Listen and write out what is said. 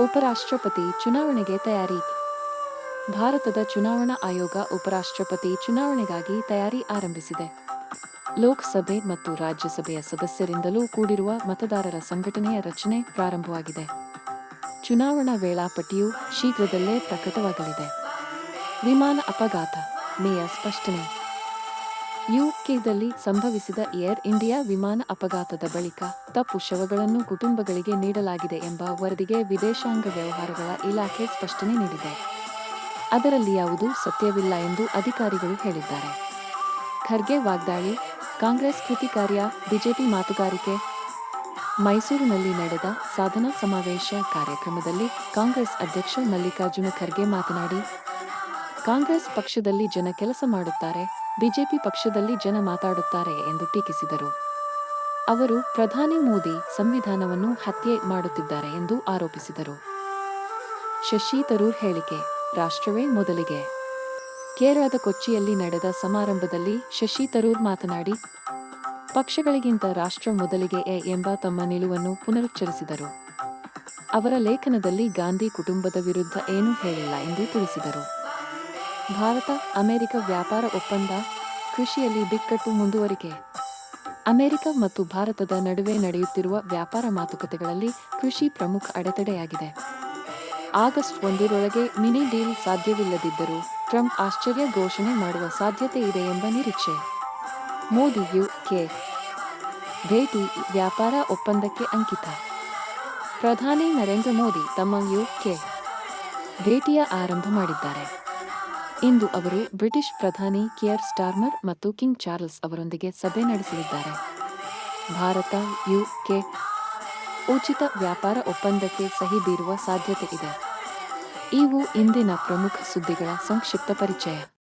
ಉಪರಾಷ್ಟ್ರಪತಿ ಚುನಾವಣೆಗೆ ತಯಾರಿ. ಭಾರತದ ಚುನಾವಣಾ ಆಯೋಗ ಉಪರಾಷ್ಟ್ರಪತಿ ಚುನಾವಣೆಗಾಗಿ ತಯಾರಿ ಆರಂಭಿಸಿದೆ. ಲೋಕಸಭೆ ಮತ್ತು ರಾಜ್ಯಸಭೆಯ ಸದಸ್ಯರಿಂದಲೂ ಕೂಡಿರುವ ಮತದಾರರ ಸಂಘಟನೆಯ ರಚನೆ ಪ್ರಾರಂಭವಾಗಿದೆ. ಚುನಾವಣಾ ವೇಳಾಪಟ್ಟಿಯು ಶೀಘ್ರದಲ್ಲೇ ಪ್ರಕಟವಾಗಲಿದೆ. ವಿಮಾನ ಅಪಘಾತ ಮೇಯ ಸ್ಪಷ್ಟನೆ. ಯುಕೆದಲ್ಲಿ ಸಂಭವಿಸಿದ ಏರ್ ಇಂಡಿಯಾ ವಿಮಾನ ಅಪಘಾತದ ಬಳಿಕ ತಪ್ಪು ಶವಗಳನ್ನು ಕುಟುಂಬಗಳಿಗೆ ನೀಡಲಾಗಿದೆ ಎಂಬ ವರದಿಗೆ ವಿದೇಶಾಂಗ ವ್ಯವಹಾರಗಳ ಇಲಾಖೆ ಸ್ಪಷ್ಟನೆ ನೀಡಿದೆ. ಅದರಲ್ಲಿ ಯಾವುದೂ ಸತ್ಯವಿಲ್ಲ ಎಂದು ಅಧಿಕಾರಿಗಳು ಹೇಳಿದ್ದಾರೆ. ಖರ್ಗೆ ವಾಗ್ದಾಳಿ, ಕಾಂಗ್ರೆಸ್ ಕೃತಿ ಕಾರ್ಯ, ಬಿಜೆಪಿ ಮಾತುಗಾರಿಕೆ. ಮೈಸೂರಿನಲ್ಲಿ ನಡೆದ ಸಾಧನಾ ಸಮಾವೇಶ ಕಾರ್ಯಕ್ರಮದಲ್ಲಿ ಕಾಂಗ್ರೆಸ್ ಅಧ್ಯಕ್ಷ ಮಲ್ಲಿಕಾರ್ಜುನ ಖರ್ಗೆ ಮಾತನಾಡಿ ಕಾಂಗ್ರೆಸ್ ಪಕ್ಷದಲ್ಲಿ ಜನ ಕೆಲಸ ಮಾಡುತ್ತಾರೆ, ಬಿಜೆಪಿ ಪಕ್ಷದಲ್ಲಿ ಜನ ಮಾತಾಡುತ್ತಾರೆ ಎಂದು ಟೀಕಿಸಿದರು. ಅವರು ಪ್ರಧಾನಿ ಮೋದಿ ಸಂವಿಧಾನವನ್ನು ಹತ್ಯೆ ಮಾಡುತ್ತಿದ್ದಾರೆ ಎಂದು ಆರೋಪಿಸಿದರು. ಶಶಿ ತರೂರ್ ಹೇಳಿಕೆ, ರಾಷ್ಟ್ರವೇ ಮೊದಲಿಗೆ. ಕೇರಳದ ಕೊಚ್ಚಿಯಲ್ಲಿ ನಡೆದ ಸಮಾರಂಭದಲ್ಲಿ ಶಶಿ ತರೂರ್ ಮಾತನಾಡಿ, ಪಕ್ಷಗಳಿಗಿಂತ ರಾಷ್ಟ್ರ ಮೊದಲಿಗೆ ಎಂಬ ತಮ್ಮ ನಿಲುವನ್ನು ಪುನರುಚ್ಚರಿಸಿದರು. ಅವರ ಲೇಖನದಲ್ಲಿ ಗಾಂಧಿ ಕುಟುಂಬದ ವಿರುದ್ಧ ಏನೂ ಹೇಳಿಲ್ಲ ಎಂದು ತಿಳಿಸಿದರು. ಭಾರತ, ಅಮೆರಿಕ ವ್ಯಾಪಾರ ಒಪ್ಪಂದ, ಕೃಷಿಯಲ್ಲಿ ಬಿಕ್ಕಟ್ಟು ಮುಂದುವರಿಕೆ. ಅಮೆರಿಕ ಮತ್ತು ಭಾರತದ ನಡುವೆ ನಡೆಯುತ್ತಿರುವ ವ್ಯಾಪಾರ ಮಾತುಕತೆಗಳಲ್ಲಿ ಕೃಷಿ ಪ್ರಮುಖ ಅಡೆತಡೆಯಾಗಿದೆ. ಆಗಸ್ಟ್ ಒಂದರೊಳಗೆ ಮಿನಿ ಡೀಲ್ ಸಾಧ್ಯವಿಲ್ಲದಿದ್ದರೂ ಟ್ರಂಪ್ ಆಶ್ಚರ್ಯ ಘೋಷಣೆ ಮಾಡುವ ಸಾಧ್ಯತೆ ಇದೆ ಎಂಬ ನಿರೀಕ್ಷೆ. Modi U K. ಭೇಟಿ ವ್ಯಾಪಾರ ಒಪ್ಪಂದಕ್ಕೆ ಅಂಕಿತ. ಪ್ರಧಾನಿ ನರೇಂದ್ರ ಮೋದಿ ತಮ್ಮ ಯು ಕೆ. ಭೇಟಿಯ ಆರಂಭ ಮಾಡಿದ್ದಾರೆ. ಇಂದು ಅವರು ಬ್ರಿಟಿಷ್ ಪ್ರಧಾನಿ ಕಿಯರ್ ಸ್ಟಾರ್ಮರ್ ಮತ್ತು ಕಿಂಗ್ ಚಾರ್ಲ್ಸ್ ಅವರೊಂದಿಗೆ ಸಭೆ ನಡೆಸಲಿದ್ದಾರೆ. ಭಾರತ, ಯುಕೆ ಉಚಿತ ವ್ಯಾಪಾರ ಒಪ್ಪಂದಕ್ಕೆ ಸಹಿ ಬೀರುವ ಸಾಧ್ಯತೆ ಇದೆ. ಇವು ಇಂದಿನ ಪ್ರಮುಖ ಸುದ್ದಿಗಳ ಸಂಕ್ಷಿಪ್ತ ಪರಿಚಯ.